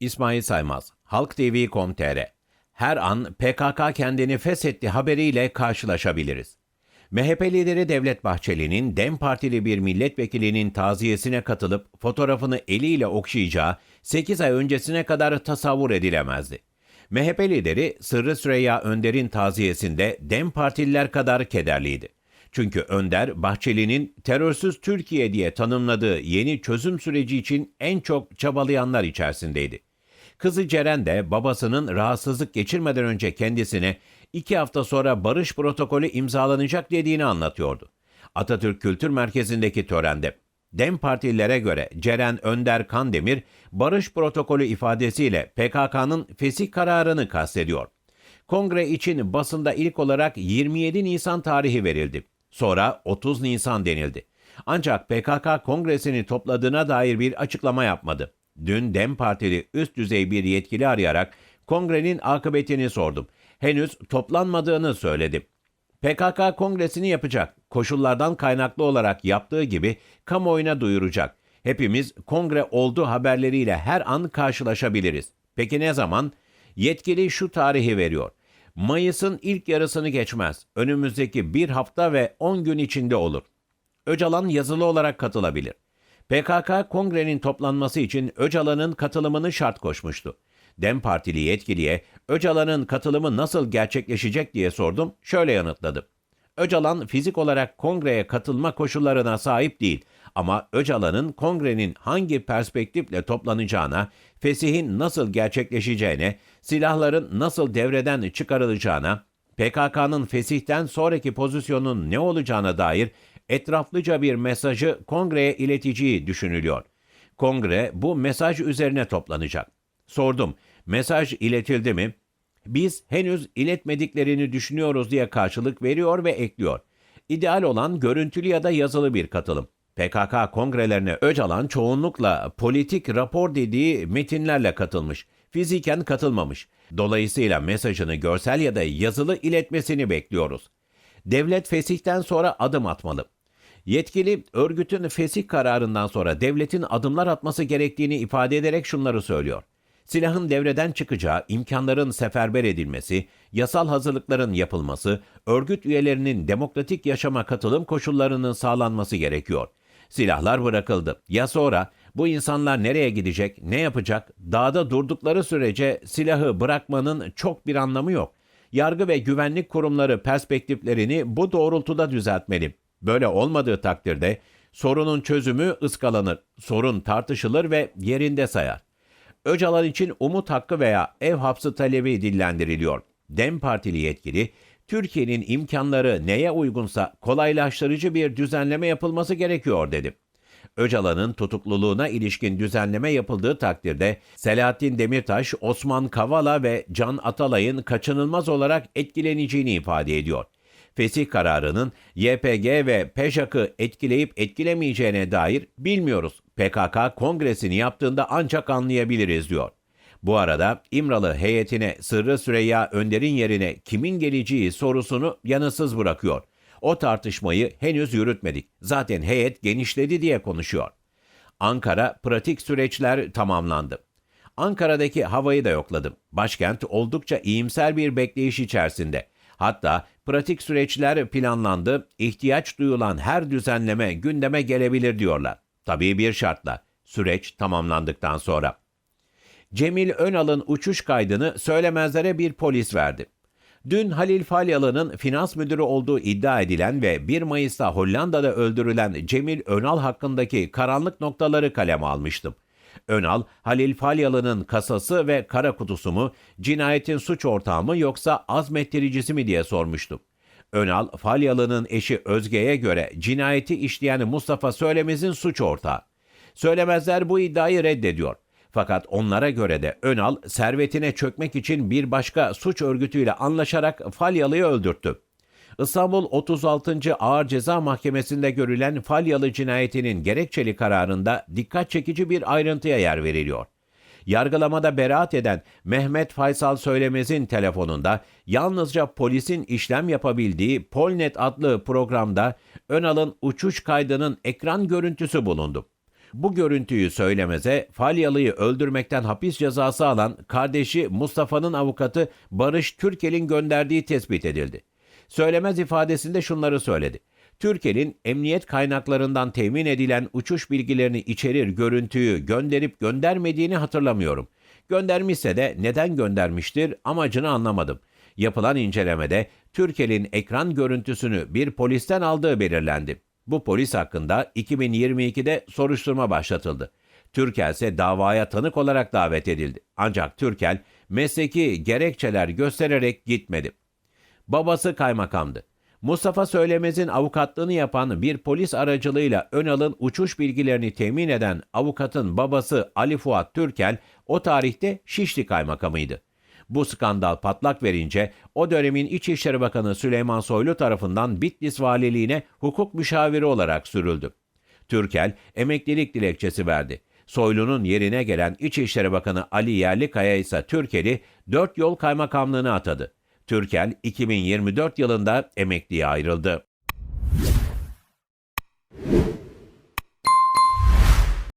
İsmail Saymaz, Halk TV.com.tr Her an PKK kendini feshetti haberiyle karşılaşabiliriz. MHP lideri Devlet Bahçeli'nin DEM Partili bir milletvekilinin taziyesine katılıp fotoğrafını eliyle okşayacağı 8 ay öncesine kadar tasavvur edilemezdi. MHP lideri Sırrı Süreyya Önder'in taziyesinde DEM Partililer kadar kederliydi. Çünkü Önder, Bahçeli'nin terörsüz Türkiye diye tanımladığı yeni çözüm süreci için en çok çabalayanlar içerisindeydi. Kızı Ceren de babasının rahatsızlık geçirmeden önce kendisine iki hafta sonra barış protokolü imzalanacak dediğini anlatıyordu. Atatürk Kültür Merkezi'ndeki törende DEM partililere göre Ceren Önder Kandemir barış protokolü ifadesiyle PKK'nın fesih kararını kastediyor. Kongre için basında ilk olarak 27 Nisan tarihi verildi. Sonra 30 Nisan denildi. Ancak PKK kongresini topladığına dair bir açıklama yapmadı. Dün DEM Partili üst düzey bir yetkili arayarak kongrenin akıbetini sordum. Henüz toplanmadığını söyledi. PKK kongresini yapacak. Koşullardan kaynaklı olarak yaptığı gibi kamuoyuna duyuracak. Hepimiz kongre oldu haberleriyle her an karşılaşabiliriz. Peki ne zaman? Yetkili şu tarihi veriyor. Mayıs'ın ilk yarısını geçmez. Önümüzdeki bir hafta ve 10 gün içinde olur. Öcalan yazılı olarak katılabilir. PKK kongrenin toplanması için Öcalan'ın katılımını şart koşmuştu. DEM Partili yetkiliye Öcalan'ın katılımı nasıl gerçekleşecek diye sordum. Şöyle yanıtladı. Öcalan fizik olarak kongreye katılma koşullarına sahip değil ama Öcalan'ın kongrenin hangi perspektifle toplanacağına, fesihin nasıl gerçekleşeceğine, silahların nasıl devreden çıkarılacağına, PKK'nın fesihten sonraki pozisyonun ne olacağına dair etraflıca bir mesajı kongreye ileteceği düşünülüyor. Kongre bu mesaj üzerine toplanacak. Sordum, mesaj iletildi mi? Biz henüz iletmediklerini düşünüyoruz diye karşılık veriyor ve ekliyor. İdeal olan görüntülü ya da yazılı bir katılım. PKK kongrelerine Öcalan çoğunlukla politik rapor dediği metinlerle katılmış. Fiziken katılmamış. Dolayısıyla mesajını görsel ya da yazılı iletmesini bekliyoruz. Devlet fesihten sonra adım atmalı. Yetkili örgütün fesih kararından sonra devletin adımlar atması gerektiğini ifade ederek şunları söylüyor. Silahın devreden çıkacağı, imkanların seferber edilmesi, yasal hazırlıkların yapılması, örgüt üyelerinin demokratik yaşama katılım koşullarının sağlanması gerekiyor. Silahlar bırakıldı. Ya sonra bu insanlar nereye gidecek, ne yapacak? Dağda durdukları sürece silahı bırakmanın çok bir anlamı yok. Yargı ve güvenlik kurumları perspektiflerini bu doğrultuda düzeltmeli. Böyle olmadığı takdirde sorunun çözümü ıskalanır, sorun tartışılır ve yerinde sayar. Öcalan için umut hakkı veya ev hapsi talebi dillendiriliyor. DEM Partili yetkili, Türkiye'nin imkanları neye uygunsa kolaylaştırıcı bir düzenleme yapılması gerekiyor dedi. Öcalan'ın tutukluluğuna ilişkin düzenleme yapıldığı takdirde Selahattin Demirtaş, Osman Kavala ve Can Atalay'ın kaçınılmaz olarak etkileneceğini ifade ediyor. Fesih kararının YPG ve PEJAK'ı etkileyip etkilemeyeceğine dair bilmiyoruz. PKK kongresini yaptığında ancak anlayabiliriz diyor. Bu arada İmralı heyetine Sırrı Süreyya Önder'in yerine kimin geleceği sorusunu yanıtsız bırakıyor. O tartışmayı henüz yürütmedik. Zaten heyet genişledi diye konuşuyor. Ankara pratik süreçler tamamlandı. Ankara'daki havayı da yokladım. Başkent oldukça iyimser bir bekleyiş içerisinde. Hatta pratik süreçler planlandı, ihtiyaç duyulan her düzenleme gündeme gelebilir diyorlar. Tabii bir şartla, süreç tamamlandıktan sonra. Cemil Önal'ın uçuş kaydını söylemezlere bir polis verdi. Dün Halil Falyalı'nın finans müdürü olduğu iddia edilen ve 1 Mayıs'ta Hollanda'da öldürülen Cemil Önal hakkındaki karanlık noktaları kaleme almıştım. Önal, Halil Falyalı'nın kasası ve kara kutusu mu, cinayetin suç ortağı mı yoksa azmettiricisi mi diye sormuştum. Önal, Falyalı'nın eşi Özge'ye göre cinayeti işleyen Mustafa Söylemez'in suç ortağı. Söylemezler bu iddiayı reddediyor. Fakat onlara göre de Önal servetine çökmek için bir başka suç örgütüyle anlaşarak Falyalı'yı öldürttü. İstanbul 36. Ağır Ceza Mahkemesi'nde görülen Falyalı cinayetinin gerekçeli kararında dikkat çekici bir ayrıntıya yer veriliyor. Yargılamada beraat eden Mehmet Faysal Söylemez'in telefonunda yalnızca polisin işlem yapabildiği Polnet adlı programda Önal'ın uçuş kaydının ekran görüntüsü bulundu. Bu görüntüyü söylemeze Falyalı'yı öldürmekten hapis cezası alan kardeşi Mustafa'nın avukatı Barış Türkel'in gönderdiği tespit edildi. Söylemez ifadesinde şunları söyledi. Türkel'in emniyet kaynaklarından temin edilen uçuş bilgilerini içerir görüntüyü gönderip göndermediğini hatırlamıyorum. Göndermişse de neden göndermiştir amacını anlamadım. Yapılan incelemede Türkel'in ekran görüntüsünü bir polisten aldığı belirlendi. Bu polis hakkında 2022'de soruşturma başlatıldı. Türkel ise davaya tanık olarak davet edildi. Ancak Türkel mesleki gerekçeler göstererek gitmedi. Babası kaymakamdı. Mustafa Söylemez'in avukatlığını yapan bir polis aracılığıyla Önal'ın uçuş bilgilerini temin eden avukatın babası Ali Fuat Türkel o tarihte Şişli kaymakamıydı. Bu skandal patlak verince o dönemin İçişleri Bakanı Süleyman Soylu tarafından Bitlis Valiliğine hukuk müşaviri olarak sürüldü. Türkel emeklilik dilekçesi verdi. Soylu'nun yerine gelen İçişleri Bakanı Ali Yerlikaya ise Türkel'i dört yol kaymakamlığına atadı. Türkel 2024 yılında emekliye ayrıldı.